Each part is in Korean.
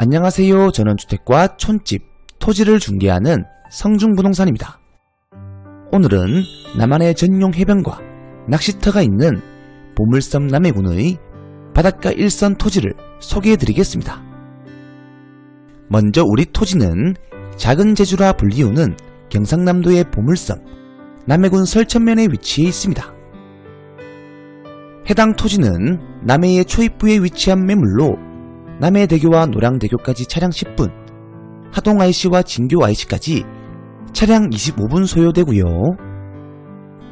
안녕하세요. 저는 주택과 촌집, 토지를 중개하는 성중부동산입니다. 오늘은 남한의 전용 해변과 낚시터가 있는 보물섬 남해군의 바닷가 일선 토지를 소개해 드리겠습니다. 먼저 우리 토지는 작은 제주라 불리우는 경상남도의 보물섬 남해군 설천면에 위치해 있습니다. 해당 토지는 남해의 초입부에 위치한 매물로 남해대교와 노량대교까지 차량 10분, 하동 IC와 진교 IC까지 차량 25분 소요되고요.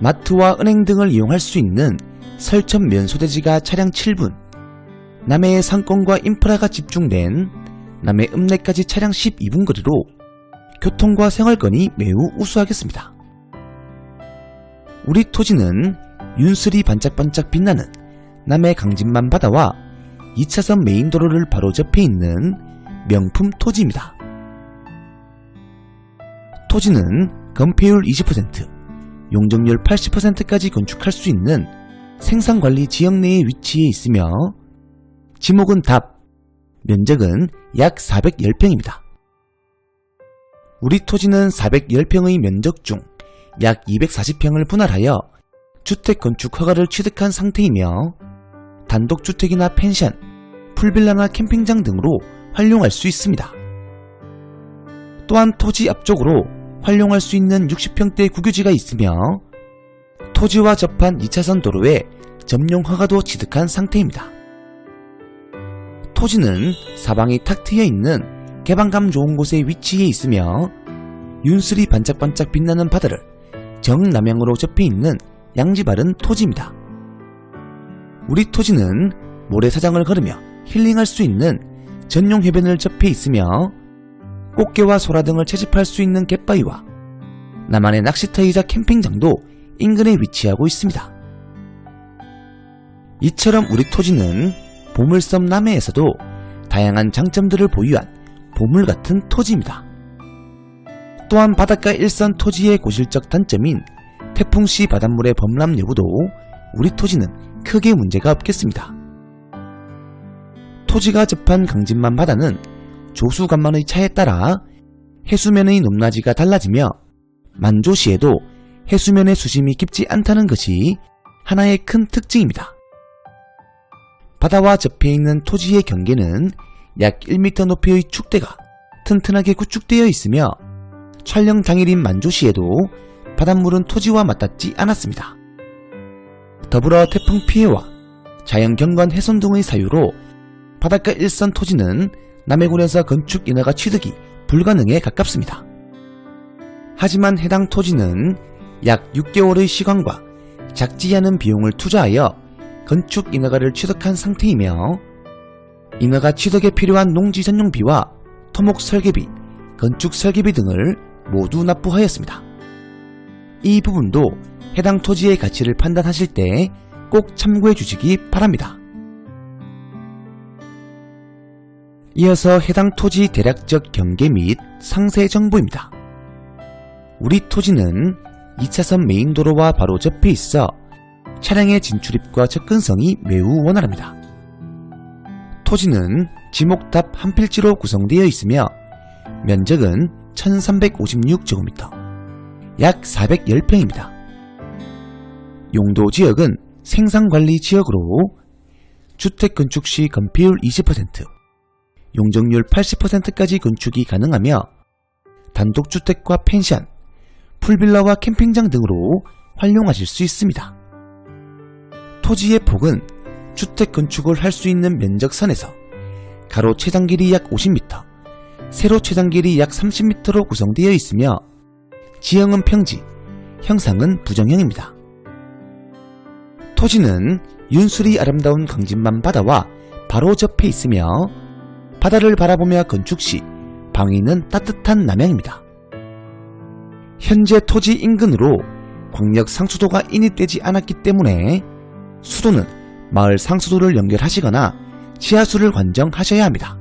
마트와 은행 등을 이용할 수 있는 설천 면소대지가 차량 7분, 남해의 상권과 인프라가 집중된 남해 읍내까지 차량 12분 거리로 교통과 생활권이 매우 우수하겠습니다. 우리 토지는 윤슬이 반짝반짝 빛나는 남해 강진만 바다와 2차선 메인도로를 바로 접해 있는 명품 토지입니다. 토지는 건폐율 20%, 용적률 80%까지 건축할 수 있는 생산관리 지역 내에 위치해 있으며 지목은 답, 면적은 약 410평입니다. 우리 토지는 410평의 면적 중 약 240평을 분할하여 주택 건축 허가를 취득한 상태이며 단독주택이나 펜션, 풀빌라나 캠핑장 등으로 활용할 수 있습니다. 또한 토지 앞쪽으로 활용할 수 있는 60평대 국유지가 있으며 토지와 접한 2차선 도로에 점용 허가도 취득한 상태입니다. 토지는 사방이 탁 트여 있는 개방감 좋은 곳에 위치해 있으며 윤슬이 반짝반짝 빛나는 바다를 정남향으로 접해 있는 양지 바른 토지입니다. 우리 토지는 모래사장을 걸으며 힐링할 수 있는 전용 해변을 접해 있으며 꽃게와 소라 등을 채집할 수 있는 갯바위와 나만의 낚시터이자 캠핑장도 인근에 위치하고 있습니다. 이처럼 우리 토지는 보물섬 남해에서도 다양한 장점들을 보유한 보물 같은 토지입니다. 또한 바닷가 일선 토지의 고실적 단점인 태풍시 바닷물의 범람 여부도 우리 토지는 크게 문제가 없겠습니다. 토지가 접한 강진만 바다는 조수간만의 차에 따라 해수면의 높낮이가 달라지며 만조시에도 해수면의 수심이 깊지 않다는 것이 하나의 큰 특징입니다. 바다와 접해 있는 토지의 경계는 약 1m 높이의 축대가 튼튼하게 구축되어 있으며 촬영 당일인 만조시에도 바닷물은 토지와 맞닿지 않았습니다. 더불어 태풍 피해와 자연 경관 훼손 등의 사유로 바닷가 일선 토지는 남해군에서 건축 인허가 취득이 불가능에 가깝습니다. 하지만 해당 토지는 약 6개월의 시간과 작지 않은 비용을 투자하여 건축 인허가를 취득한 상태이며 인허가 취득에 필요한 농지 전용비와 토목 설계비, 건축 설계비 등을 모두 납부하였습니다. 이 부분도 해당 토지의 가치를 판단하실 때 꼭 참고해 주시기 바랍니다. 이어서 해당 토지 대략적 경계 및 상세 정보입니다. 우리 토지는 2차선 메인도로와 바로 접해 있어 차량의 진출입과 접근성이 매우 원활합니다. 토지는 지목탑 한 필지로 구성되어 있으며 면적은 1356제곱미터, 약 410평입니다. 용도 지역은 생산관리 지역으로 주택 건축 시 건폐율 20%, 용적률 80%까지 건축이 가능하며 단독주택과 펜션, 풀빌라와 캠핑장 등으로 활용하실 수 있습니다. 토지의 폭은 주택 건축을 할 수 있는 면적 선에서 가로 최장 길이 약 50m, 세로 최장 길이 약 30m로 구성되어 있으며 지형은 평지, 형상은 부정형입니다. 토지는 윤술이 아름다운 강진만 바다와 바로 접해 있으며 바다를 바라보며 건축 시 방위는 따뜻한 남향입니다. 현재 토지 인근으로 광역 상수도가 인입되지 않았기 때문에 수도는 마을 상수도를 연결하시거나 지하수를 관정하셔야 합니다.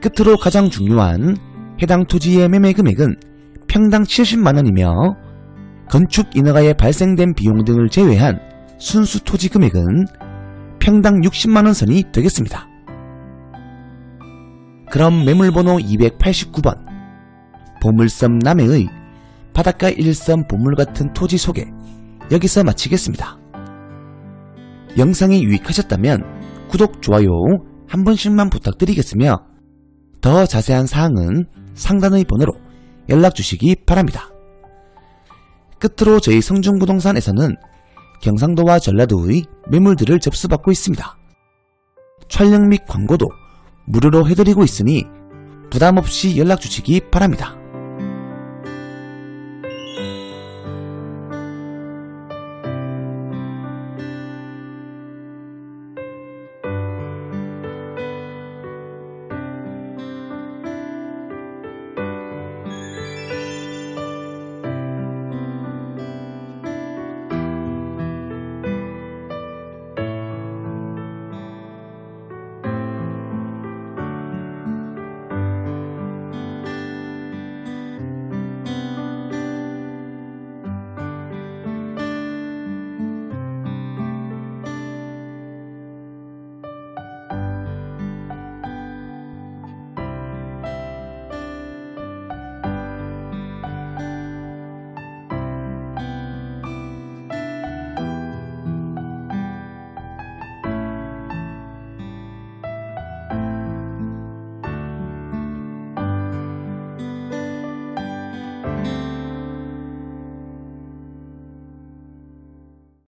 끝으로 가장 중요한 해당 토지의 매매 금액은 평당 70만원이며 건축 인허가에 발생된 비용 등을 제외한 순수 토지 금액은 평당 60만원 선이 되겠습니다. 그럼 매물번호 289번 보물섬 남해의 바닷가 일섬 보물 같은 토지 소개 여기서 마치겠습니다. 영상이 유익하셨다면 구독, 좋아요 한 번씩만 부탁드리겠으며 더 자세한 사항은 상단의 번호로 연락 주시기 바랍니다. 끝으로 저희 성중부동산에서는 경상도와 전라도의 매물들을 접수받고 있습니다. 촬영 및 광고도 무료로 해드리고 있으니 부담 없이 연락 주시기 바랍니다.